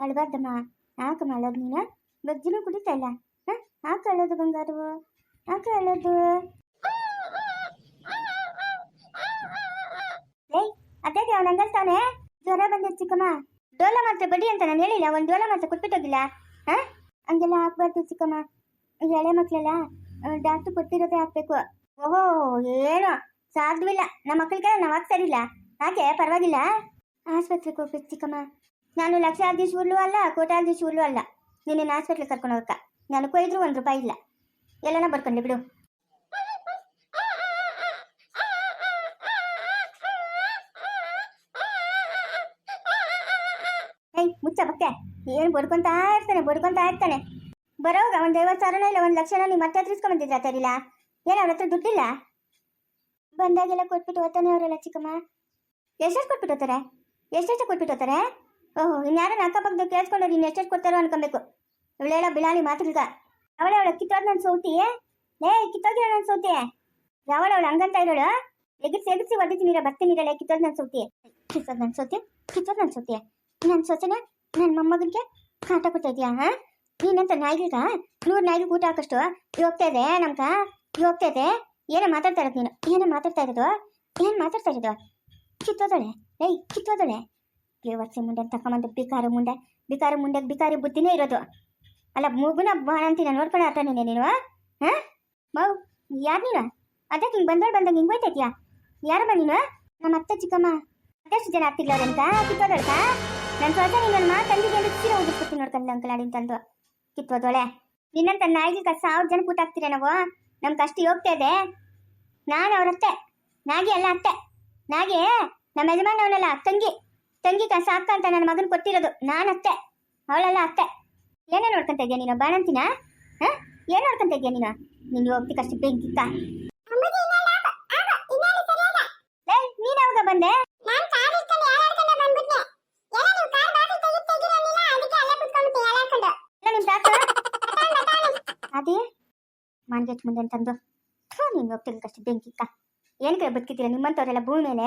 ಅಳ್ಬಾರ್ದಮ್ಮ. ಯಾಕಮ್ಮ ಮಾಡೋದು ನೀನು? ಬಜ್ಜಿನೂ ಕುಡಿತಾ ಇಲ್ಲ. ಹಾಂ? ಯಾಕೆ ಅಳೋದು ಬಂಗಾರು ಯಾಕೆ ಅಳೋದು ಏಯ್ ಅದೇ ಅವನ ಹಂಗಲ್ತಾನೆ ಜ್ವರ ಬಂದಿತ್ತು ಚಿಕ್ಕಮ್ಮ. ಡೋಲ ಮಾತ್ರ ಬಡಿ ಅಂತ ನಾನು ಹೇಳಿಲ್ಲ. ಒಂದು ಡೋಲ ಮಾತ್ರ ಕೊಟ್ಬಿಟ್ಟೋಗಿಲ್ಲ ಹಾಂ? ಹಂಗೆಲ್ಲ ಹಾಕ್ಬಾರ್ದು ಚಿಕ್ಕಮ್ಮ. ಎಳೆ ಮಕ್ಕಳೆಲ್ಲ ಡಾಕ್ಟ್ರು ಕೊಟ್ಟಿರೋದೇ ಹಾಕ್ಬೇಕು ಓಹೋ, ಏನೋ. ಸಾಧ್ಯವಿಲ್ಲ ನಮ್ಮ ಮಕ್ಕಳಿಗೆ ನಾವು ಹಾಕ್ತಾರಿಲ್ಲ ಹಾಗೆ ಪರವಾಗಿಲ್ಲ. ಆಸ್ಪತ್ರೆಗೆ ಹೋಗ್ಬೇಕು ಚಿಕ್ಕಮ್ಮ. ನಾನು ಲಕ್ಷಾಧೀಶ್ವರ್ಲು ಅಲ್ಲ ಕೋಟಾಧೀಶ್ವರ್ಲು ಅಲ್ಲ. ನಿನ್ನ ಹಾಸ್ಪಿಟ್ಲಿಗೆ ಕರ್ಕೊಂಡು ಹೋಗಕ್ಕ. ನಾನು ಕೊಯ್ದ್ರು ಒಂದು ರೂಪಾಯಿ ಇಲ್ಲ. ಎಲ್ಲನ ಬರ್ಕೊಂಡೆ ಬಿಡು. ಮುಚ್ಚ ಬಕ್ಕೆ. ಏನು ಬಡ್ಕೊಂತಾ ಇರ್ತಾನೆ ಬಡ್ಕೊಂತಾ ಇರ್ತಾನೆ. ಬರೋಗ ಒಂದು ಐವತ್ತು ಸಾವಿರನ ಇಲ್ಲ, ಒಂದು ಲಕ್ಷನ ನೀವು ಮತ್ತೆ ಹತ್ರ ತರಿಲ್ಲ ಏನು ಅವ್ರ ಹತ್ರ ದುಡ್ಡಿಲ್ಲ? ಬಂದಾಗೆಲ್ಲ ಕೊಟ್ಬಿಟ್ಟು ಓದ್ತಾನೆ ಅವರೆಲ್ಲ ಚಿಕ್ಕಮ್ಮ. ಎಷ್ಟೆಷ್ಟು ಕೊಟ್ಬಿಟ್ಟು ಹೋಗ್ತಾರೆ ಎಷ್ಟೆಷ್ಟು ಕೊಟ್ಬಿಟ್ಟು ಹೋಗ್ತಾರೆ ಓಹೋ ಇನ್ಯಾರೋ ಅಕ್ಕಪಕ್ಕದ ಕೇಳಿಸ್ಕೊಂಡವ್ರು ಇನ್ನು ಎಷ್ಟೆಷ್ಟು ಕೊಡ್ತಾರೋ ಅನ್ಕೊಬೇಕು. ಇವಳೇಳ ಬಿಳಾಲಿ ಮಾತುಗ ಅವಳೆ ಅವಳ ಕಿತ್ತೋದ್ ನನ್ನ ಸೌತಿ ಲೇ ಕಿತ್ತೋಗಿರೋ ನನ್ನ ಸೌತಿ. ಯಾವಳ ಅವಳು ಹಂಗಂತ ಇರೋಳು? ಎಗಿರ್ಸಿ ಎಗಿರ್ಸಿ ಒದಿತೀನಿ ಬರ್ತೀನಿ ಕಿತ್ತೋದ್ ನನ್ನ ಸೌತಿ. ಕಿತ್ತೋದ್ ನನ್ನ ಸೌತಿ, ಕಿತ್ತೋದ್ ನನ್ನ ಸೌತಿ. ನನ್ನ ಸೊಸೆನ ನನ್ನ ಮೊಮ್ಮಗನಿಗೆ ಆಟ ಕೊಡ್ತಾ ಇದೀಯಾ ಹಾ? ನೀನಂತ ನಾಯಿಗ ನೂರು ನಾಯಿಗೆ ಊಟ ಹಾಕಷ್ಟು? ಹೋಗ್ತಾ ಇದೆ ನಮ್ಗ? ಹೋಗ್ತಾ ಇದೆ ಏನೋ ಮಾತಾಡ್ತಾ ಇರೋದು ನೀನು? ಏನೋ ಮಾತಾಡ್ತಾ ಇರೋದು? ಏನು ಮಾತಾಡ್ತಾ ಇರೋದು? ಕಿತ್ತೋದಳೆ ಏಯ್ ಕಿತ್ತೋದಳೆ. ಬೇವರ್ಸಿ ಮುಂಡೆ ತಕೊಂಬಂದು ಬಿಕಾರ ಮುಂಡೆ. ಬಿಕಾರ ಮುಂಡೆ ಬಿಕಾರಿ ಬುದ್ಧಿನೇ ಇರೋದು. ಅಲ್ಲ, ಮೂಗುನ ಅಂತೀನ ನೋಡ್ಕೊಂಡು ಆತ ನೀನೆ ಹಾಂ? ಮೌ, ಯಾರು ನೀನು? ಅದಕ್ಕೆ ಹಿಂಗೆ ಬಂದೋಳು ಬಂದಂಗೆ ಹಿಂಗೆ ಹೋಯ್ತೈತಿಯಾ ಯಾರಮ್ಮ ನೀನು ನಮ್ಮ ಅತ್ತೆ, ಚಿಕ್ಕಮ್ಮ. ಅದೆಷ್ಟು ಜನ ಆಗ್ತಿಲ್ಲ ಅವ್ರಂತ ಕಿತ್ತೋದಳ್ಕ ನನ್ನ ಸ್ವಲ್ಪ ನೀನು ಮಾತಂದಿಗೆ ಎಲ್ಲ ಸೀರೆ ಹೋಗಿಸ್ಬಿಟ್ಟು ನೋಡ್ಕೊಂಡು ಅಂಕಲ್ ತಂದು. ಕಿತ್ತೋದೊಳೆ. ನಿನ್ನಂತ ನಾಯಿಗೆ ಸಾವಿರ ಜನ ಊಟ ಹಾಕ್ತೀರ ನಾವು? ನಮ್ಮ ಕಷ್ಟ ಹೋಗ್ತಾ ಇದೆ. ನಾನು ಅವ್ರ ಅತ್ತೆ ನಾಗಿ ಅಲ್ಲ ಅತ್ತೆ. ನಾಗೆ ನಮ್ಮ ಯಜಮಾನವನಲ್ಲ, ತಂಗಿ. ತಂಗಿ ಅಕ್ಕ ಅಂತ ನನ್ನ ಮಗನ ಕೊಟ್ಟಿರೋದು. ನಾನು ಅತ್ತೆ ಅವಳಲ್ಲ ಅತ್ತೆ. ಏನೇ ನೋಡ್ಕೊಂತ ಇದೆಯಾ ನೀನು? ಬಾಣಂತಿನ? ಹಾಂ? ಏನು ನೋಡ್ಕೊಂತ ಇದೆಯಾ ನೀನು? ನೀನು ಹೋಗ್ತಿ ಕಷ್ಟ ಬೆಂಕಿಕ್ಕ ನೀನು ಯಾವಾಗ ಬಂದೆ? ಅದೇ. ಮಾನ್ಗೆಟ್ ಮುಂದೆ ಅಂತಂದು ನೀನು ಹೋಗ್ತಿಲ್ಲ ಕಷ್ಟ ಬೆಂಕಿಕ್ಕ ಏನಕ್ಕೆ ಬದುಕಿದ್ದೀರ ನಿಮ್ಮಂಥವ್ರೆಲ್ಲ ಭೂಮಿ ಮೇಲೆ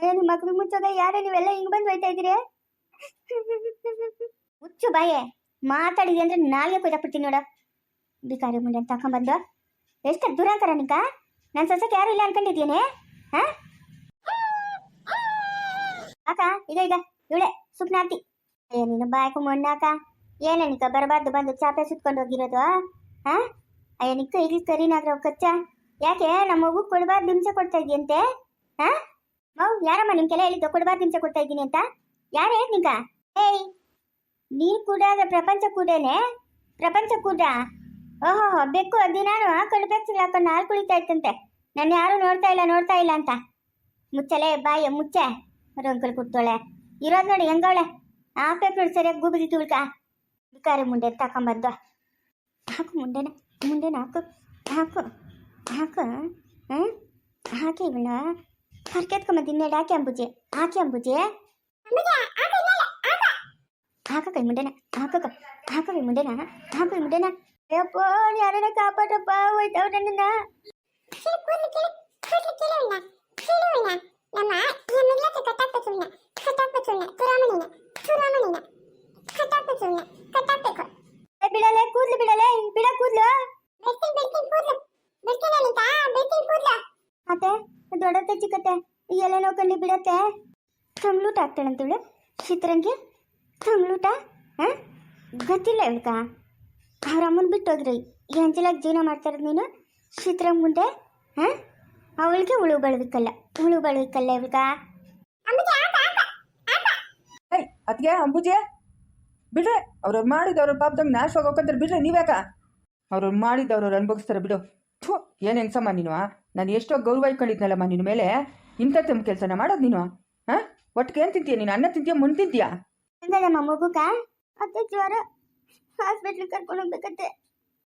ಅಯ್ಯೋ ನಿಮ್ಮ ಮಕ್ಳು ಮುಚ್ಚೋದ ಯಾರೇ, ನೀವೆಲ್ಲ ಹಿಂಗ್ ಬಂದು ಹೋಯ್ತಾ ಇದ್ದೀರಿ? ಮುಚ್ಚು ಬಾಯೆ. ಮಾತಾಡಿದೆ ಅಂದ್ರೆ ನಾಲ್ಗೆ ಕೊಯ್ದಾಕ್ಬಿಡ್ತೀನಿ ನೋಡ. ಬಿಕಾರಿ ಮುಂದೆ ಅಂತ ತಕೊಂಬಂದು ಎಷ್ಟು ದುರಾಂಕರ ನಿಕ ನನ್ನ ಸೊಸೆಗೆ ಯಾರು ಇಲ್ಲ ಅನ್ಕೊಂಡಿದ್ಯೇನೆ ಹಾ? ಅಕ್ಕ ಈಗ ಈಗ ಇವಳೆ ಸುಪ್ನಾತಿ ಅಯ್ಯ ನೀನು ಬಾಯ್ಕು ಮೊಣ್ಣಾಕ ಏನ ನಿಕ್ಕ ಬರಬಾರ್ದು ಬಂದು ಚಾಪೆ ಸುತ್ಕೊಂಡು ಹೋಗಿರೋದು ಹಾ ಅಯ್ಯ ನಿಕ್ಕ ಇಲ್ಲಿ ಕರಿನಾದ್ರ ಕಚ್ಚ. ಯಾಕೆ, ನಮ್ಮ ಮಗು ಕೊಡಬಾರ್ದು ಹಿಂಸೆ ಕೊಡ್ತಾ ಇದೆಯಂತೆ? ಹಾ ಮೌ, ಯಾರಮ್ಮ ನಿಮ್ಗೆಲ್ಲ ಹೇಳಿದ್ದು ಕೊಡಬಾರ್ದು ಹಿಂಸೆ ಕೊಡ್ತಾ ಇದ್ದೀನಿ ಅಂತ? ಯಾರು ಹೇಳಿ ಏಯ್, ನೀನ್ ಕೂಡ ಪ್ರಪಂಚ ಕೂಡಲೇ ಪ್ರಪಂಚ ಕೂಡ? ಓಹೋ, ಬೆಕ್ಕು ದಿನಾನು ಕಳ್ಬೇಕು ಹಾಕೊಂಡು ಹಾಲು ಕುಳಿತಾ ಇತ್ತಂತೆ. ನನ್ನ ಯಾರು ನೋಡ್ತಾ ಇಲ್ಲ ನೋಡ್ತಾ ಇಲ್ಲ ಅಂತ. ಮುಚ್ಚಲೆ ಬಾಯ, ಮುಚ್ಚೆ. ರಂಕಲ್ ಕುಟ್ಟೋಳೆ ಇರೋದು ನೋಡಿ ಹೆಂಗವಳೆ? ಆ ಪೇಪರ್ ಸರಿಯಾಗಿ ಗೂಬಿದಿ ತುಳ್ಕ ಬಿಕಾರಿ ಮುಂಡೆ ತಕೊಂಬಂದು ಹಾಕು ಮುಂಡೆನ ಮುಂಡೆನ ಹಾಕು ಹಾಕು ಹಾಕು ಹಾಂ? ಹಾಕಿ ಇವಳ ಹರ್ಕೆತ್ಕೊಂಬಂದು ಹಾಕಿ ಅಂಬುಜಿ ಹಾಕಿ ಅಂಬುಜಿ. ಹಾಕಕ್ಕ ಮುಂಡೆನ ಹಾಕಕ್ಕ ಈ ಮುಂಡೆನ ಹಾಕು ಈ ಮುಂಡೆನ ಅಯ್ಯಪ್ಪ ಯಾರನ್ನ ಕಾಪಾಡಪ್ಪ ಹೋಯ್ತವ ನನ್ನನ್ನ ಏ, ಬಿಡಲೆ ಕೂದ್ಲು ಬಿಡಲೆ ಬಿಡ ಕೂದ್ಲು. ಅತ್ತೆ ದೊಡ್ಡತ್ತೆ ಚಿಕ್ಕತ್ತೆ ಎಲ್ಲೇನೋ ಕಣ್ಣಿ ಬಿಡತ್ತೆ. ತಂಗ್ಳೂಟ ಆಗ್ತಾಳಂತೇಳು ಚಿತ್ರಂಗಿ ತಂಗ್ಳೂಟ ಹಾಂ ಗೊತ್ತಿಲ್ಲ ಇವಳ್ಕ ಅವ್ರ ಅಮ್ಮನ ಬಿಟ್ಟು ಜೀವನ ಮಾಡ್ತಾ ಇರೋದು ನೀನು? ಚಿತ್ರಂಗ್ ಮುಂದೆ ಹಾಂ ಅವಳಿಗೆ ಉಳು ಬಳವಿಕ್ಕಲ್ಲ ಬಳವಿಕ್ಕಲ್ಲ ಇವಳ್ಕ ಏಯ್ ಅತ್ಗೆ ಅಂಬುಜೆ. ಬಿಡ್ರೆ ಅವ್ರವ್ರು ಮಾಡಿದವ್ರ ಅವ್ರ ಪಾಪದಂಗೆ ನಾಶ ಹೋಗೋಕಂತಾರೆ. ಬಿಡ್ರೆ ನೀವ್ಯಾಕ? ಅವ್ರವ್ರು ಮಾಡಿದ್ದು ಅವ್ರವ್ರು ಅನುಭವಿಸ್ತಾರೆ ಬಿಡು. ಥೂ ಏನು ಹೆಂಗ್ಸಮ್ಮ ನೀನು ನಾನು ಎಷ್ಟೋ ಗೌರವ ಇಟ್ಕೊಂಡಿದ್ನಲ್ಲಮ್ಮ ನಿನ್ನ ಮೇಲೆ. ಇಂಥ ತಮ್ಮ ಕೆಲಸನ ಮಾಡೋದು ನೀನು ಹಾ ಒಟ್ಟಿಗೆ ಏನು ತಿಂತೀಯ ನೀನು? ಅನ್ನ ತಿಂತೀಯ ಮಣ್ಣು ತಿಂತೀಯ? ಮಗುಕ ಅತ್ತೆ ಜ್ವರ ಹಾಸ್ಪಿಟ್ಲಿಗೆ ಕರ್ಕೊಂಡು ಹೋಗ್ಬೇಕತ್ತೆ.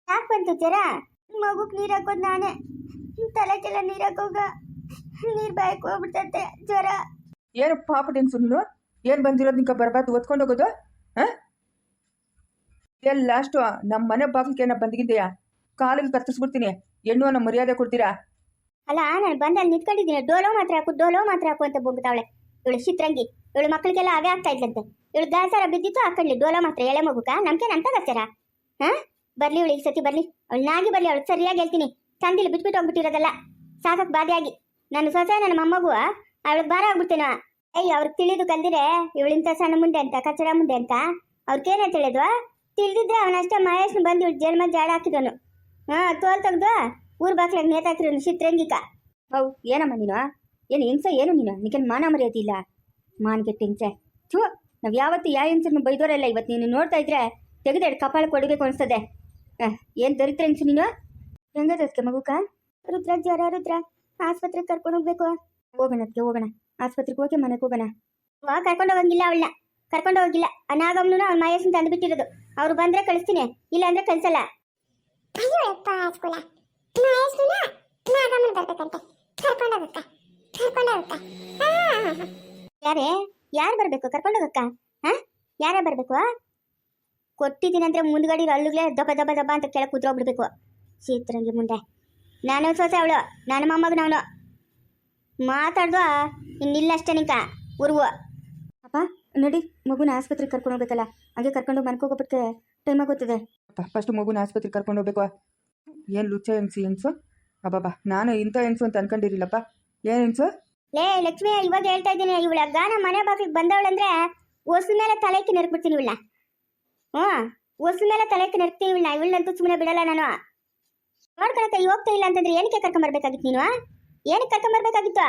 ಯಾಕೆ ಬಂತು ಜ್ವರ ಮಗುಕ್ ನೀರು ಹಾಕೋದು ನಾನೇ. ತಲೆಗೆಲ್ಲ ನೀರು ಹಾಕೋಗ. ನೀರು ಬಾಯಕ್ಕೆ ಹೋಗ್ಬಿಡ್ತೈತೆ ಜ್ವರ. ಏನು ಪಾಪ ಹೆಂಗ್ಸು ನೀನು ಏನು ಬಂದಿರೋದು ನಿಂಗೆ ಬರಬಾರ್ದು? ಒತ್ಕೊಂಡು ಹೋಗೋದು? ಹಾ? ಎಲ್ಲ ಲಾಸ್ಟು ನಮ್ಮ ಮನೆ ಬಾಗಿಲಿಗೆ ಏನ ಬಂದಿಗಿದ್ದೀಯಾ ಕಾಲಿಗೆ ಕತ್ತರಿಸ್ಬಿಡ್ತೀನಿ ಹೆಣ್ಣು ಅನ್ನ ಮರ್ಯಾದೆ ಕೊಡ್ತೀರಾ? ಅಲ್ಲ ನಾನು ಬಂದಲ್ಲಿ ನಿಂತ್ಕೊಂಡಿದ್ದೀನಿ. ಡೋಲೋ ಮಾತ್ರ ಹಾಕು ಡೋಲೋ ಮಾತ್ರ ಹಾಕು ಅಂತ ಬೊಗ್ತಾವಳೆ ಇವಳು ಚಿತ್ರಂಗಿ ಇವಳು ಮಕ್ಕಳಿಗೆಲ್ಲ ಅವೇ ಆಗ್ತಾ ಇದ್ಲಂತೆ. ಇವಳು ಗಾಸಾರ ಬಿದ್ದಿತ್ತು ಹಾಕೊಳ್ಳಿ. ಡೋಲೋ ಮಾತ್ರ ಎಳೆ ಮಗುಕ. ನಮ್ಗೆ ಅಂತ ಗಚಾರ ಹಾ? ಬರ್ಲಿ ಇವಳು ಈ ಸತಿ ಬರ್ಲಿ. ಅವಳು ನಾಗಿ ಬರ್ಲಿ ಅವಳು ಸರಿಯಾಗಿ ಹೇಳ್ತೀನಿ. ಚಂದಿಲಿ ಬಿಟ್ಬಿಟ್ಟು ಹೋಗ್ಬಿಟ್ಟಿರೋದಲ್ಲ. ಸಾಕಕ್ಕೆ ಬಾದಿಯಾಗಿ ನನ್ನ ಸೊಸೆ ನನ್ನ ಮೊಮ್ಮಗು ಅವಳು ಭಾರ ಆಗ್ಬಿಡ್ತೇನ. ಅಯ್ಯ ಅವ್ರಿಗೆ ತಿಳಿದು ಕಲ್ದಿರೆ ಇವಳಿಂತ ಸಣ್ಣ ಮುಂದೆ ಅಂತ ಕಚ್ಚಡ ಮುಂದೆ ಅಂತ. ಅವ್ರಿಗೇನೇ ತಿಳಿದ್ವಾ ತಿಳಿದಿದ್ರೆ ಅವನಷ್ಟೇ ಮಹೇಶ್ನ ಬಂದು ಇವಳು ಜನ್ಮ ಜಾಡ ಹಾಕಿದನು ಹಾ ತೋಲ್ ತೆಗ್ದು ಊರ್ ಬಾಕ್ಲಾಗ ನೇತಾಕಿರೋನು ಚಿತ್ರಂಗಿಕ ಹೌ ಏನಮ್ಮ ನೀನು? ಏನು ಹಿಂಸೆ ಏನು ನೀನು? ನಿಕೇನು ಮಾನ ಮರ್ಯಾದೆ ಇಲ್ಲ? ಮಾನ್ಗೆಟ್ಟು ಹಿಂಸೆ. ಥೂ ನಾವು ಯಾವತ್ತು ಯಾವ ಹಿಂಸನ್ನು ಬೈದೋರಲ್ಲ ಇವತ್ತು ನೀನು ನೋಡ್ತಾ ಇದ್ರೆ ತೆಗೆದು ಕಪಾಳ ಕೊಡಬೇಕು ಅನಿಸ್ತದೆ ಏನ್ ದರಿದ್ರ ಹಿಂಸು ನೀನು? ಹೆಂಗದಕ್ಕೆ ಮಗುಕ? ರುದ್ರ ಜ್ವರ ರುದ್ರ. ಆಸ್ಪತ್ರೆಗೆ ಕರ್ಕೊಂಡು ಹೋಗ್ಬೇಕು. ಹೋಗೋಣ ಅದಕ್ಕೆ ಹೋಗೋಣ. ಆಸ್ಪತ್ರೆಗೆ ಹೋಗಿ ಮನೆಗೆ ಹೋಗೋಣ. ವಾ ಕರ್ಕೊಂಡು ಹೋಗಂಗಿಲ್ಲ ಅವಳ ಕರ್ಕೊಂಡು ಹೋಗಿಲ್ಲ. ಅನಾಗಮ್ನು ಅವ್ನ ಮಹೇಶನ್ ತಂದು ಬಿಟ್ಟಿರೋದು ಅವ್ರು ಬಂದ್ರೆ ಕಳಿಸ್ತೀನಿ. ಇಲ್ಲ ಅಂದ್ರೆ ಕಳ್ಸಲ್ಲ. ಅಯ್ಯೋಯಪ್ಪ ಸ್ಕೂಲ ಮಹೇಶ್ನ ನಾಗಮ್ಮನ ಬರ್ಬೇಕಂತೆ. ಕರ್ಕೊಂಡೋಗಕ್ಕ ಹಾ ಯಾರೇ? ಯಾರು ಬರಬೇಕು? ಕರ್ಕೊಂಡು ಹೋಗಕ್ಕ? ಹಾ ಯಾರ ಬರ್ಬೇಕು? ಕೊಟ್ಟಿದ್ದೀನಿ ಅಂದ್ರೆ ಮುಂದ್ಗಡೆ ಅಲ್ಲುಗಳೇ ದಬ್ಬ ದಬ್ಬ ದಬ್ಬ ಅಂತ ಕೆಳಗೆ ಕುದ್ರೋಗ್ಬಿಡ್ಬೇಕು ಸೀತ್ರಂಗಿ ಮುಂದೆ. ನಾನು ಸೊಸೆ ಅವಳು ನನ್ನ ಮೊಮ್ಮಗನ ಅವನು ಮಾತಾಡ್ದು ಇನ್ನಿಲ್ಲ ಅಷ್ಟೇ ನಿಂಕ ಉರ್ವು. ಅಪ್ಪ ನಡಿ ಮಗುನ ಆಸ್ಪತ್ರೆಗೆ ಕರ್ಕೊಂಡು ಹೋಗ್ಬೇಕಲ್ಲ. ಹಾಗೆ ಕರ್ಕೊಂಡು ಮನೆಗೆ ಹೋಗೋದಕ್ಕೆ ಟೈಮ್ ಆಗುತ್ತದೆ ಫಸ್ಟ್ ಮಗುನ ಆಸ್ಪತ್ರೆಗೆ ಕರ್ಕೊಂಡು ಹೋಗ್ಬೇಕು. ಏನು ಲುಚ್ಚ ಹೆಂಗ್ಸು ಹೆಂಗ್ಸು? ಅಬ್ಬಬ್ಬ ನಾನು ಇಂಥ ಹೆಂಗ್ಸು ಅಂತ ಅನ್ಕೊಂಡಿರಲಿಲ್ಲಪ್ಪ. ಏನು ಹೆಂಗ್ಸು? ಲೇ ಲಕ್ಷ್ಮಿ ಇವಾಗ ಹೇಳ್ತಾ ಇದ್ದೀನಿ ಇವಳ ಗಾನ ಮನೆ ಬಾಗಿಲಿಗೆ ಬಂದವಳಂದ್ರೆ ಹೊಸ ಮೇಲೆ ತಲೆಕ್ಕೆ ನೆರ್ಕ್ಬಿಡ್ತೀನಿ ಇವಳ ಹ್ಞೂ ಹೊಸ ಮೇಲೆ ತಲೆಕ್ಕೆ ನೆರ್ಕ್ತೀನಿ ಇವಳ ಇವಳನ್ನಂತೂ ಸುಮ್ಮನೆ ಬಿಡಲ್ಲ ನಾನು. ನೋಡ್ಕೊಳಕ್ಕೆ ಈ ಹೋಗ್ತಾ ಇಲ್ಲ ಅಂತಂದ್ರೆ ಏನಕ್ಕೆ ಕರ್ಕೊಂಬರ್ಬೇಕಾಗಿತ್ತು ನೀನು ಏನಕ್ಕೆ ಕರ್ಕೊಂಬರ್ಬೇಕಾಗಿತ್ತು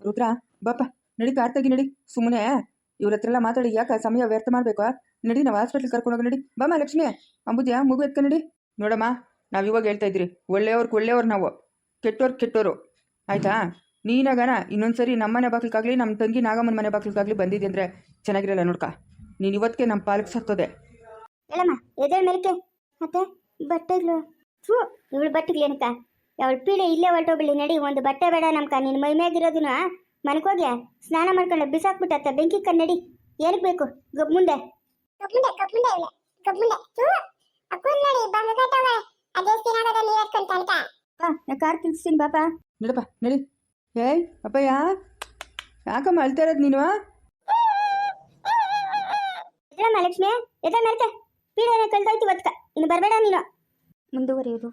ರುದ್ರ ಬಾಪ ನಡಿ ಕಾರ್ತಾಗಿ ನಡಿ. ಸುಮ್ಮನೆ ಇವ್ರ ಹತ್ರ ಎಲ್ಲ ಮಾತಾಡಿ ಯಾಕೆ ಸಮಯ ವ್ಯರ್ಥ ಮಾಡಬೇಕು ನಡಿ, ನಾವು ಹಾಸ್ಪಿಟ್ಲಿಗೆ ಕರ್ಕೊಂಡು ಹೋಗಿ ನಡಿ. ಬಾಮ ಲಕ್ಷ್ಮಿ. ಅಂಬುದ್ಯಾ ಮಗು ಎತ್ಕ ನಡಿ. ನೋಡಮ್ಮ, ನಾವು ಇವಾಗ ಹೇಳ್ತಾ ಇದ್ರಿ ಒಳ್ಳೆಯವ್ರಿಗೆ ಒಳ್ಳೆಯವ್ರು ನಾವು. ಕೆಟ್ಟೋರು ಕೆಟ್ಟೋರು. ಆಯ್ತಾ? ನೀನಾಗನ ಇನ್ನೊಂದ್ಸರಿ ನಮ್ಮ ಮನೆ ಬಾಕ್ಲಿಕ್ಕಾಗಲಿ ನಮ್ಮ ತಂಗಿ ನಾಗಮ್ಮನ ಮನೆ ಬಾಕ್ಲಿಕ್ಕಾಗಲಿ ಬಂದಿದ್ದೆ ಅಂದರೆ ಚೆನ್ನಾಗಿರಲ್ಲ ನೋಡ್ಕ. ನೀನು ಇವತ್ತಿಗೆ ನಮ್ಮ ಪಾಲಕ್ಕೆ ಸತ್ತೋದೆ. ಹೇಳಮ್ಮ ಎದೆ ಅವಳು ಪೀಡೆ ಇಲ್ಲೇ ಹೊರಟೋಗ್ಬಿಡಿ ನಡಿ, ಒಂದು ಬಟ್ಟೆ ಬೇಡ ನಮ್ಕ. ನಿನ್ನ ಮೈ ಮ್ಯಾಗಿರೋದನ್ನ ಮನ್ಕೋಗ್ಯ ಸ್ನಾನ ಮಾಡ್ಕೊಂಡು ಬಿಸಾಕ್ಬಿಟ್ಟತ್ತ, ಬೆಂಕಿ ಕನ್ನಡಿ ಏನಕ್ಕೆ ಬೇಕು? ಮುಂದೆ. ಕಪ್ಪುಂಡೆ ಕಪ್ಪುಂಡೆ ಇವಳೆ ಕಪ್ಪುಂಡೆ ತೂ ಅಕ್ಕನ್ ನೋಡಿ ಬಂಗ ಕಟ್ಟವ ಅದೇ ಸಿನಾಗದ ನೀರ್ ಹಾಕೊಂತ ಅಂತ ಬಾ ನಾ ಕಾರ್ ತಿಳ್ಸ್ತೀನಿ ಬಾಪ. ನಡಪ್ಪ ನಡಿ. ಏಯ್ ಅಪ್ಪಯ್ಯ ಯಾಕಮ್ಮ ಅಳ್ತಾ ಇರೋದು ನೀನು? ಎದ್ರಮ್ಮ ಲಕ್ಷ್ಮಿ ಎದ್ರ ಮೇಲಕ್ಕೆ ಪೀಡೆ ಕಳ್ದೋಯ್ತು ಇವತ್ಕ. ಇನ್ನು ಬರಬೇಡ ನೀನು. ಮುಂದುವರಿಯೋದು.